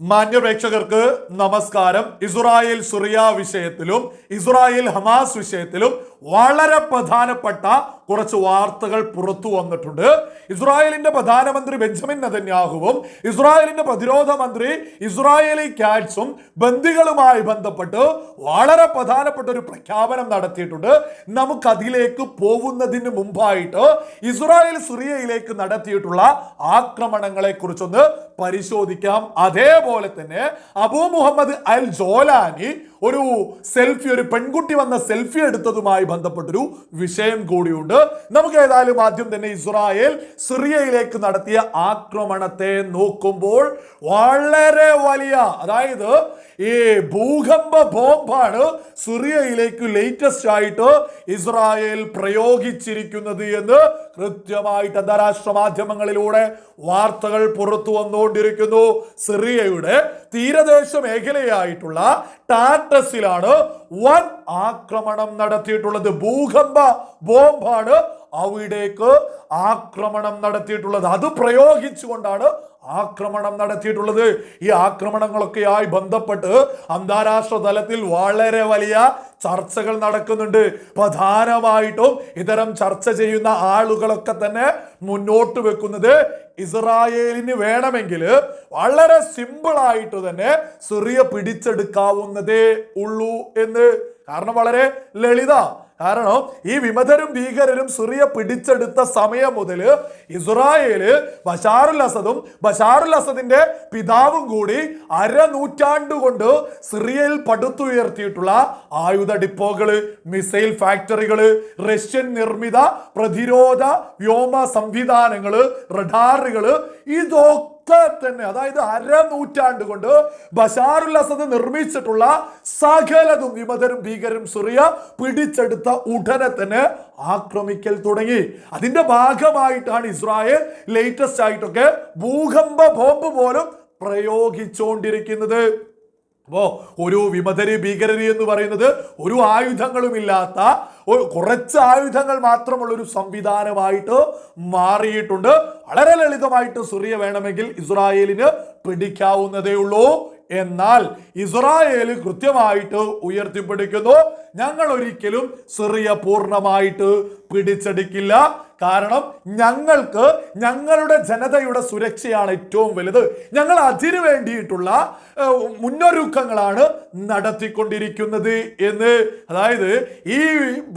മാന്യ പ്രേക്ഷകർക്ക് നമസ്കാരം. ഇസ്രായേൽ സുറിയ വിഷയത്തിലും ഇസ്രായേൽ ഹമാസ് വിഷയത്തിലും വളരെ പ്രധാനപ്പെട്ട കുറച്ച് വാർത്തകൾ പുറത്തു വന്നിട്ടുണ്ട്. ഇസ്രായേലിന്റെ പ്രധാനമന്ത്രി ബെഞ്ചമിൻ നദന്യാഹുവും ഇസ്രായേലിന്റെ പ്രതിരോധ മന്ത്രി ഇസ്രായേലി കാറ്റ്സും ബന്ദികളുമായി ബന്ധപ്പെട്ട് വളരെ പ്രധാനപ്പെട്ട ഒരു പ്രഖ്യാപനം നടത്തിയിട്ടുണ്ട്. നമുക്കതിലേക്ക് പോകുന്നതിന് മുമ്പായിട്ട് ഇസ്രായേൽ സിറിയയിലേക്ക് നടത്തിയിട്ടുള്ള ആക്രമണങ്ങളെ കുറിച്ചൊന്ന് പരിശോധിക്കാം. അതേപോലെ തന്നെ അബു മുഹമ്മദ് അൽ ജോലാനി ഒരു സെൽഫി ഒരു പെൺകുട്ടി വന്ന സെൽഫി എടുത്തതുമായി ബന്ധപ്പെട്ടൊരു വിഷയം കൂടിയുണ്ട്. നമുക്ക് ഏതായാലും ആദ്യം തന്നെ ഇസ്രായേൽ സിറിയയിലേക്ക് നടത്തിയ ആക്രമണത്തെ നോക്കുമ്പോൾ വളരെ വലിയ അതായത് ഈ ഭൂകമ്പ ബോംബാണ് സിറിയയിലേക്ക് ലേറ്റസ്റ്റ് ആയിട്ട് ഇസ്രായേൽ പ്രയോഗിച്ചിരിക്കുന്നത് എന്ന് കൃത്യമായിട്ട് അന്താരാഷ്ട്ര മാധ്യമങ്ങളിലൂടെ വാർത്തകൾ പുറത്തു വന്നുകൊണ്ടിരിക്കുന്നു സിറിയയുടെ തീരദേശ മേഖലയായിട്ടുള്ള ടാറ്റസിലാണ് വൻ ആക്രമണം നടത്തിയിട്ടുള്ളത്. ഭൂകമ്പ ബോംബാണ് അവിടേക്ക് ആക്രമണം നടത്തിയിട്ടുള്ളത്. അത് പ്രയോഗിച്ചുകൊണ്ടാണ് ആക്രമണം നടത്തിയിട്ടുള്ളത്. ഈ ആക്രമണങ്ങളൊക്കെയായി ബന്ധപ്പെട്ട് അന്താരാഷ്ട്ര തലത്തിൽ വളരെ വലിയ ചർച്ചകൾ നടക്കുന്നുണ്ട്. പ്രധാനമായിട്ടും ഇത്തരം ചർച്ച ചെയ്യുന്ന ആളുകളൊക്കെ തന്നെ മുന്നോട്ട് വെക്കുന്നത് ഇസ്രായേലിന് വേണമെങ്കിൽ വളരെ സിമ്പിൾ ആയിട്ട് തന്നെ സിറിയ പിടിച്ചെടുക്കാവുന്നതേ ഉള്ളൂ എന്ന്. കാരണം വളരെ ലളിത. കാരണം ഈ വിമതരും ഭീകരരും സിറിയ പിടിച്ചെടുത്ത സമയം മുതൽ ഇസ്രായേൽ ബഷാറുൽ അസദും ബഷാറുൽ അസദിന്റെ പിതാവും കൂടി അരനൂറ്റാണ്ട് കൊണ്ട് സിറിയയിൽ പടുത്തുയർത്തിയിട്ടുള്ള ആയുധ ഡിപ്പോകൾ മിസൈൽ ഫാക്ടറികൾ റഷ്യൻ നിർമ്മിത പ്രതിരോധ വ്യോമ സംവിധാനങ്ങൾ റഡാറുകൾ ഇതൊക്കെ ഒക്കെ തന്നെ അതായത് അരനൂറ്റാണ്ട് കൊണ്ട് ബഷാറുൽ അസദ് നിർമ്മിച്ചിട്ടുള്ള സകലതും വിമതരും ഭീകരും സിറിയ പിടിച്ചെടുത്ത ഉടനെ തന്നെ ആക്രമിക്കൽ തുടങ്ങി. അതിന്റെ ഭാഗമായിട്ടാണ് ഇസ്രായേൽ ലേറ്റസ്റ്റ് ആയിട്ടൊക്കെ ഭൂകമ്പ ബോംബ് പോലും പ്രയോഗിച്ചുകൊണ്ടിരിക്കുന്നത് അപ്പോ ഒരു വിമതര് ഭീകരര് എന്ന് പറയുന്നത് ഒരു ആയുധങ്ങളുമില്ലാത്ത ഒരു കുറച്ച് ആയുധങ്ങൾ മാത്രമുള്ള ഒരു സംവിധാനമായിട്ട് മാറിയിട്ടുണ്ട്. വളരെ ലളിതമായിട്ട് സുറിയ വേണമെങ്കിൽ ഇസ്രായേലിന് പിടിക്കാവുന്നതേ ഉള്ളൂ. എന്നാൽ ഇസ്രായേൽ കൃത്യമായിട്ട് ഉയർത്തിപ്പിടിക്കുന്നു. ഞങ്ങൾ ഒരിക്കലും സിറിയ പൂർണമായിട്ട് പിടിച്ചെടുക്കില്ല. കാരണം ഞങ്ങൾക്ക് ഞങ്ങളുടെ ജനതയുടെ സുരക്ഷയാണ് ഏറ്റവും വലുത്. ഞങ്ങൾ അതിനു വേണ്ടിയിട്ടുള്ള മുന്നൊരുക്കങ്ങളാണ് നടത്തിക്കൊണ്ടിരിക്കുന്നത് എന്ന്. അതായത് ഈ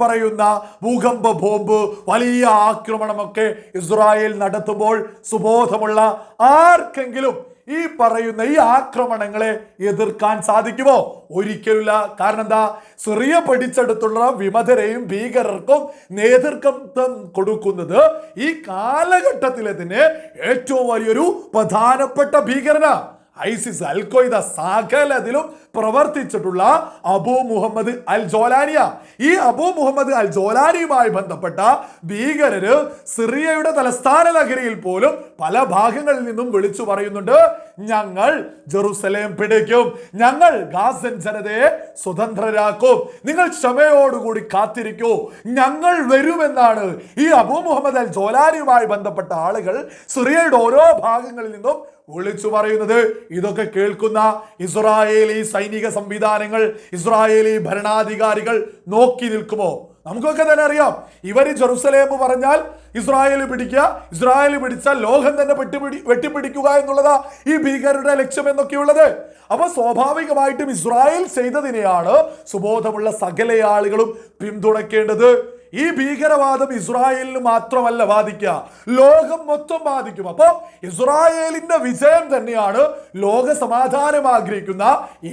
പറയുന്ന ഭൂകമ്പ ബോംബ് വലിയ ആക്രമണമൊക്കെ ഇസ്രായേൽ നടത്തുമ്പോൾ സുബോധമുള്ള ആർക്കെങ്കിലും ഈ പറയുന്ന ഈ ആക്രമണങ്ങളെ എതിർക്കാൻ സാധിക്കുമോ? ഒരിക്കലുമില്ല. കാരണം എന്താ? സിറിയ പിടിച്ചെടുത്തുള്ള വിമതരെയും ഭീകരർക്കും നേതൃത്വം കൊടുക്കുന്നത് ഈ കാലഘട്ടത്തിലെ തന്നെ ഏറ്റവും വലിയൊരു പ്രധാനപ്പെട്ട ഭീകരനാണ് ഐസിസ് അൽ ഖ്വയ്ദ സകലതിലും പ്രവർത്തിച്ചിട്ടുള്ള അബൂ മുഹമ്മദ് അൽ ജോലാനിയ ഈ അബൂ മുഹമ്മദ് അൽ ജോലാനിയുമായി ബന്ധപ്പെട്ട ഭീകരര് സിറിയയുടെ തലസ്ഥാന നഗരിയിൽ പോലും പല ഭാഗങ്ങളിൽ നിന്നും വിളിച്ചു പറയുന്നുണ്ട്. ഞങ്ങൾ ജെറുസലേം പിടിക്കും. ഞങ്ങൾ ഗാസൻ ജനതയെ സ്വതന്ത്രരാക്കും. നിങ്ങൾ ക്ഷമയോടുകൂടി കാത്തിരിക്കൂ. ഞങ്ങൾ വരുമെന്നാണ് ഈ അബൂ മുഹമ്മദ് അൽ ജോലാനിയുമായി ബന്ധപ്പെട്ട ആളുകൾ സിറിയയുടെ ഓരോ ഭാഗങ്ങളിൽ നിന്നും വിളിച്ചു പറയുന്നത്. ഇതൊക്കെ കേൾക്കുന്ന ഇസ്രായേലി സൈനിക സംവിധാനങ്ങൾ ഇസ്രായേലി ഭരണാധികാരികൾ നോക്കി നിൽക്കുമോ? നമുക്കൊക്കെ തന്നെ അറിയാം. ഇവർ ജെറുസലേം പറഞ്ഞാൽ ഇസ്രായേൽ പിടിക്കുക ഇസ്രായേൽ പിടിച്ചാൽ ലോകം തന്നെ പെട്ടിപിടി വെട്ടിപ്പിടിക്കുക എന്നുള്ളതാ ഈ ഭീകരരുടെ ലക്ഷ്യം എന്നൊക്കെയുള്ളത്. അപ്പൊ സ്വാഭാവികമായിട്ടും ഇസ്രായേൽ ചെയ്തതിനെയാണ് സുബോധമുള്ള സകല ആളുകളും പിന്തുണയ്ക്കേണ്ടത്. ഈ ഭീകരവാദം ഇസ്രായേലിന് മാത്രമല്ല ബാധിക്കുക. ലോകം മൊത്തം ബാധിക്കും. അപ്പോൾ ഇസ്രായേലിന്റെ വിജയം തന്നെയാണ് ലോക സമാധാനം ആഗ്രഹിക്കുന്ന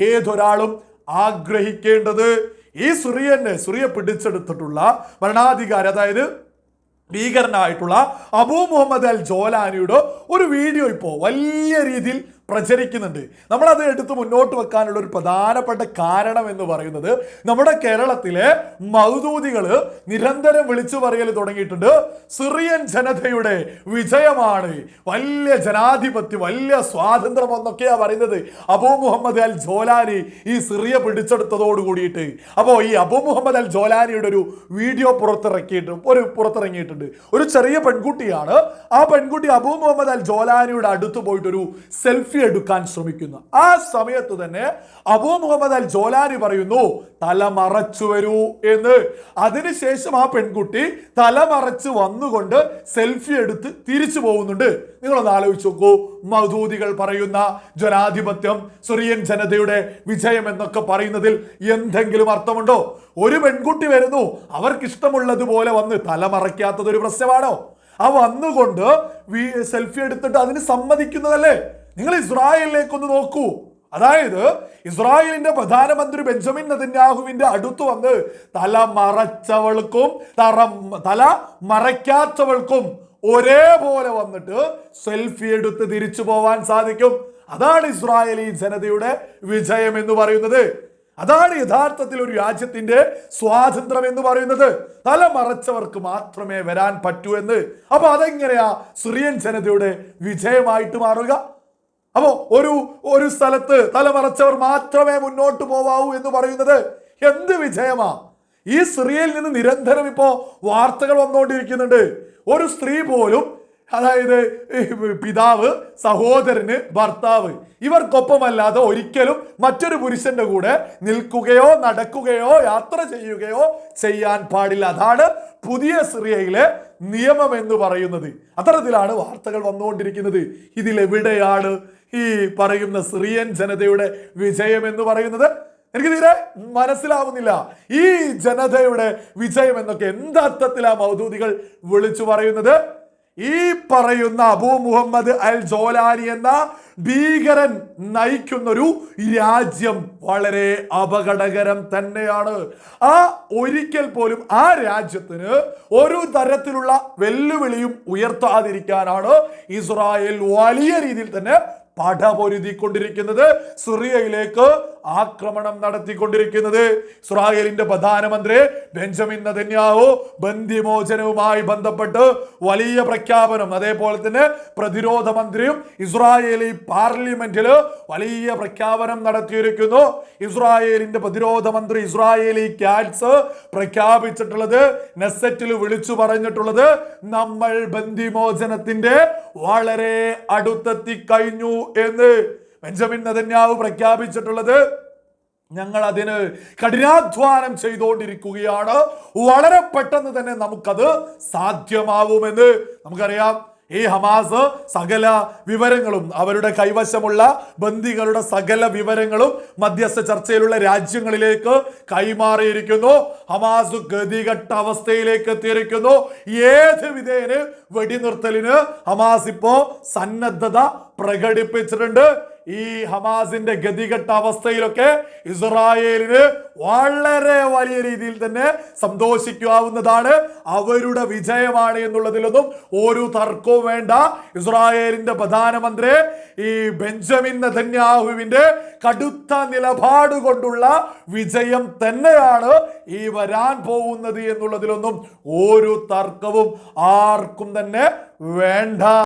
ഏതൊരാളും ആഗ്രഹിക്കേണ്ടത്. ഈ സുറിയനെ സുറിയ പിടിച്ചെടുത്തിട്ടുള്ള ഭരണാധികാരി അതായത് ഭീകരനായിട്ടുള്ള അബൂ മുഹമ്മദ് അൽ ജോലാനിയുടെ ഒരു വീഡിയോ ഇപ്പോൾ വലിയ രീതിയിൽ പ്രചരിക്കുന്നുണ്ട്. നമ്മളത് എടുത്ത് മുന്നോട്ട് വെക്കാനുള്ള ഒരു പ്രധാനപ്പെട്ട കാരണം എന്ന് പറയുന്നത് നമ്മുടെ കേരളത്തിലെ മൗദൂദികൾ നിരന്തരം വിളിച്ചു പറയൽ തുടങ്ങിയിട്ടുണ്ട്. സിറിയൻ ജനതയുടെ വിജയമാണ്. വലിയ ജനാധിപത്യം വലിയ സ്വാതന്ത്ര്യം എന്നൊക്കെയാണ് പറയുന്നത്. അബൂ മുഹമ്മദ് അൽ ജോലാനി ഈ സിറിയ പിടിച്ചെടുത്തതോട് കൂടിയിട്ട്. അപ്പോൾ ഈ അബൂ മുഹമ്മദ് അൽ ജോലാനിയുടെ ഒരു വീഡിയോ പുറത്തിറക്കിയിട്ട് ഒരു പുറത്തിറങ്ങിയിട്ടുണ്ട്. ഒരു ചെറിയ പെൺകുട്ടിയാണ്. ആ പെൺകുട്ടി അബൂ മുഹമ്മദ് അൽ ജോലാനിയുടെ അടുത്ത് പോയിട്ട് ഒരു സെൽഫി സെൽഫി എടുക്കാൻ ശ്രമിക്കുന്നു. ആ സമയത്ത് തന്നെ അബൂ മുഹമ്മദ് അൽ ജോലാനി പറയുന്നു തല മറച്ചു വരൂ എന്ന്. അതിനുശേഷം ആ പെൺകുട്ടി തല മറച്ച് വന്നുകൊണ്ട് സെൽഫി എടുത്ത് തിരിച്ചു പോകുന്നുണ്ട്. നിങ്ങളൊന്ന് ആലോചിച്ച് നോക്കൂ. മധൂതികൾ പറയുന്ന ജനാധിപത്യം സിറിയൻ ജനതയുടെ വിജയം എന്നൊക്കെ പറയുന്നതിൽ എന്തെങ്കിലും അർത്ഥമുണ്ടോ? ഒരു പെൺകുട്ടി വരുന്നു അവർക്ക് ഇഷ്ടമുള്ളതുപോലെ വന്ന് തല മറയ്ക്കാത്തത് ഒരു പ്രശ്നമാണോ? ആ വന്നുകൊണ്ട് സെൽഫി എടുത്തിട്ട് അതിന് സമ്മതിക്കുന്നതല്ലേ? നിങ്ങൾ ഇസ്രായേലിലേക്കൊന്ന് നോക്കൂ. അതായത് ഇസ്രായേലിന്റെ പ്രധാനമന്ത്രി ബെഞ്ചമിൻ നെതന്യാഹുവിന്റെ അടുത്ത് വന്ന് തല മറച്ചവൾക്കും തറ തല മറയ്ക്കാത്തവൾക്കും ഒരേപോലെ വന്നിട്ട് സെൽഫി എടുത്ത് തിരിച്ചു പോവാൻ സാധിക്കും. അതാണ് ഇസ്രായേലി ജനതയുടെ വിജയം എന്ന് പറയുന്നത്. അതാണ് യഥാർത്ഥത്തിൽ ഒരു രാജ്യത്തിന്റെ സ്വാതന്ത്ര്യം എന്ന് പറയുന്നത്. തല മറച്ചവർക്ക് മാത്രമേ വരാൻ പറ്റൂ എന്ന്. അപ്പൊ അതെങ്ങനെയാ സിറിയൻ ജനതയുടെ വിജയമായിട്ട് മാറുക? അപ്പോ ഒരു ഒരു സ്ഥലത്ത് തലമറച്ചവർ മാത്രമേ മുന്നോട്ട് പോവാവൂ എന്ന് പറയുന്നത് എന്ത് വിജയമാ? ഈ സ്ത്രീയിൽ നിന്ന് നിരന്തരം ഇപ്പോ വാർത്തകൾ വന്നുകൊണ്ടിരിക്കുന്നുണ്ട്. ഒരു സ്ത്രീ പോലും അതായത് പിതാവ് സഹോദരന് ഭർത്താവ് ഇവർക്കൊപ്പമല്ലാതെ ഒരിക്കലും മറ്റൊരു പുരുഷന്റെ കൂടെ നിൽക്കുകയോ നടക്കുകയോ യാത്ര ചെയ്യുകയോ ചെയ്യാൻ പാടില്ല. അതാണ് പുതിയ സിറിയയിലെ നിയമം എന്ന് പറയുന്നത്. അത്തരത്തിലാണ് വാർത്തകൾ വന്നുകൊണ്ടിരിക്കുന്നത്. ഇതിലെവിടെയാണ് ഈ പറയുന്ന സിറിയൻ ജനതയുടെ വിജയം എന്ന് പറയുന്നത് എനിക്ക് തീരെ മനസ്സിലാവുന്നില്ല. ഈ ജനതയുടെ വിജയം എന്നൊക്കെ എന്തർത്ഥത്തിലാ മൗദൂദികൾ വിളിച്ചു പറയുന്നത്? ഈ പറയുന്ന അബൂ മുഹമ്മദ് അൽ ജോലാനി എന്ന ഭീകരൻ നയിക്കുന്നൊരു രാജ്യം വളരെ അപകടകരം തന്നെയാണ്. ആ ഒരിക്കൽ പോലും ആ രാജ്യത്തിന് ഒരു തരത്തിലുള്ള വെല്ലുവിളിയും ഉയർത്താതിരിക്കാനാണ് ഇസ്രായേൽ വലിയ രീതിയിൽ തന്നെ പടപൊരുതിക്കൊണ്ടിരിക്കുന്നത് സിറിയയിലേക്ക് ആക്രമണം നടത്തിക്കൊണ്ടിരിക്കുന്നത്. ഇസ്രായേലിന്റെ പ്രധാനമന്ത്രി ബെഞ്ചമിൻ നദന്യാവു ബന്ധിമോചനവുമായി ബന്ധപ്പെട്ട് വലിയ പ്രഖ്യാപനം അതേപോലെ തന്നെ പ്രതിരോധ മന്ത്രിയും ഇസ്രായേലി പാർലമെന്റിൽ വലിയ പ്രഖ്യാപനം നടത്തിയിരിക്കുന്നു. ഇസ്രായേലിന്റെ പ്രതിരോധ മന്ത്രി ഇസ്രായേലി കാറ്റ്സ് പ്രഖ്യാപിച്ചിട്ടുള്ളത് നെസറ്റിൽ വിളിച്ചു പറഞ്ഞിട്ടുള്ളത് നമ്മൾ ബന്ധിമോചനത്തിന്റെ വളരെ അടുത്തെത്തി കഴിഞ്ഞു എന്ന് ബെഞ്ചമിൻ നെതന്യാവ് പ്രഖ്യാപിച്ചിട്ടുള്ളത് ഞങ്ങൾ അതിന് കഠിനാധ്വാനം ചെയ്തുകൊണ്ടിരിക്കുകയാണ്. വളരെ പെട്ടെന്ന് തന്നെ നമുക്കത് സാധ്യമാവുമെന്ന് നമുക്കറിയാം. ഈ ഹമാസ് സകല വിവരങ്ങളും അവരുടെ കൈവശമുള്ള ബന്ദികളുടെ സകല വിവരങ്ങളും മധ്യസ്ഥ ചർച്ചയിലുള്ള രാജ്യങ്ങളിലേക്ക് കൈമാറിയിരിക്കുന്നു. ഹമാസ് ഗതികെട്ട അവസ്ഥയിലേക്ക് എത്തിയിരിക്കുന്നു. ഏത് വിധേയന് വെടിനിർത്തലിന് ഹമാസ് ഇപ്പോ സന്നദ്ധത പ്രകടിപ്പിച്ചിട്ടുണ്ട്. ഈ ഹമാസിന്റെ ഗതികെട്ട അവസ്ഥയിലൊക്കെ ഇസ്രായേലിന് വളരെ വലിയ രീതിയിൽ തന്നെ സന്തോഷിക്കാവുന്നതാണ്. അവരുടെ വിജയമാണ് എന്നുള്ളതിലൊന്നും ഒരു തർക്കവും വേണ്ട. ഇസ്രായേലിന്റെ പ്രധാനമന്ത്രി ഈ ബെഞ്ചമിൻ നെതന്യാഹുവിന്റെ കടുത്ത നിലപാട് കൊണ്ടുള്ള വിജയം തന്നെയാണ് ഈ വരാൻ പോകുന്നത് എന്നുള്ളതിലൊന്നും ഒരു തർക്കവും ആർക്കും തന്നെ വേണ്ട.